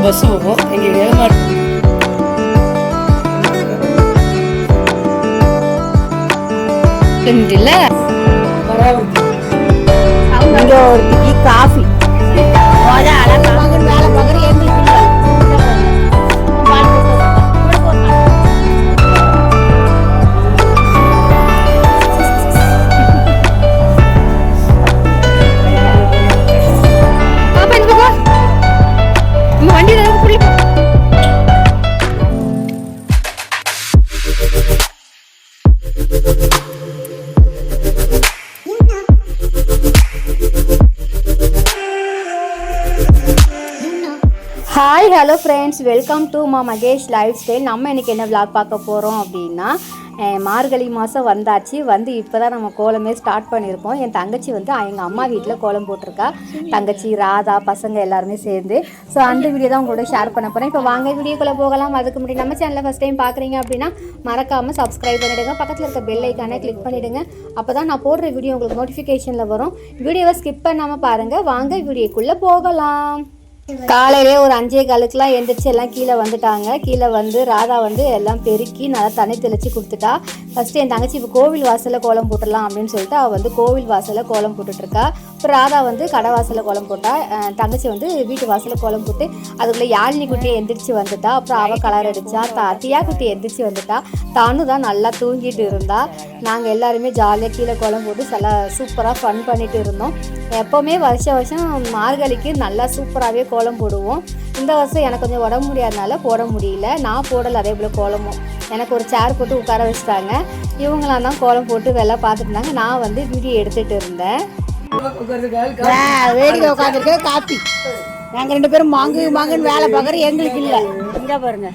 Special bus போகும். எங்களுக்கு ஏமாட்டு இல்லை coffee. Thank you. Hi hello friends welcome to மா மகேஷ் லைஃப் ஸ்டைல் நம்ம இன்றைக்கி என்ன விளாக் பார்க்க போகிறோம் அப்படின்னா மார்கழி மாதம் வந்தாச்சு. வந்து இப்போ தான் நம்ம கோலமே ஸ்டார்ட் பண்ணியிருக்கோம் என் தங்கச்சி வந்து எங்கள் அம்மா வீட்டில் கோலம் போட்டிருக்கா. தங்கச்சி ராதா பசங்க எல்லாருமே சேர்ந்து. ஸோ அந்த வீடியோ தான் உங்களோட ஷேர் பண்ண போகிறேன் இப்போ வாங்க வீடியோக்குள்ளே போகலாம். அதுக்கு முன்னாடி நம்ம சேனலில் ஃபஸ்ட் டைம் பார்க்குறீங்க அப்படின்னா மறக்காமல் சப்ஸ்கிரைப் பண்ணிவிடுங்க பக்கத்தில் இருக்க பெல் ஐக்கானே கிளிக் பண்ணிவிடுங்க அப்போ தான் நான் போடுற வீடியோ உங்களுக்கு நோட்டிஃபிகேஷனில் வரும். வீடியோவை ஸ்கிப் பண்ணாமல் பாருங்கள் வாங்க வீடியோக்குள்ளே போகலாம். காலையிலே ஒரு அஞ்சே காலுக்குலாம் எந்திரிச்சு எல்லாம் கீழே வந்துட்டாங்க. கீழே வந்து ராதா வந்து எல்லாம் பெருக்கி நல்லா தண்ணி தெளிச்சு கொடுத்துட்டா. ஃபஸ்ட்டு என் தங்கச்சி இப்போ கோவில் வாசலில் கோலம் போட்டுடலாம் அப்படின்னு சொல்லிட்டு அவள் வந்து கோவில் வாசலில் கோலம் போட்டுட்ருக்கா. இப்போ ராதா வந்து கடை வாசலில் கோலம் போட்டா தங்கச்சி வந்து வீட்டு வாசலில் கோலம் போட்டு அதுக்குள்ளே யாழினி குட்டியை எந்திரிச்சு வந்துட்டா. அப்புறம் அவள் கலர் அடிச்சா தா தியா குட்டி எந்திரிச்சு வந்துட்டா. தானு தான் நல்லா தூங்கிட்டு இருந்தா. நாங்கள் எல்லாருமே ஜாலியாக கீழே கோலம் போட்டு சில சூப்பராக ஃபன் பண்ணிட்டு இருந்தோம். எப்போவுமே வருஷம் வருஷம் மார்கழிக்கு நல்லா சூப்பராகவே கோலம் போடுவோம். இந்த வருஷம் எனக்கு கொஞ்சம் உடம்பு முடியாதனால போட முடியல. நான் போடலை அதே போல் கோலமும். எனக்கு ஒரு சேர் போட்டு உட்கார வச்சுட்டாங்க. இவங்களாம் தான் கோலம் போட்டு வெள்ளை பார்த்துட்டு இருந்தாங்க. நான் வந்து வீடியோ எடுத்துகிட்டு இருந்தேன். வேடிக்கை உட்காந்துருக்க காப்பி. நாங்கள் ரெண்டு பேரும் மாங்கு மாங்குன்னு வேலை பார்க்குறோம் எங்களுக்கு இல்லை. இங்கே பாருங்க.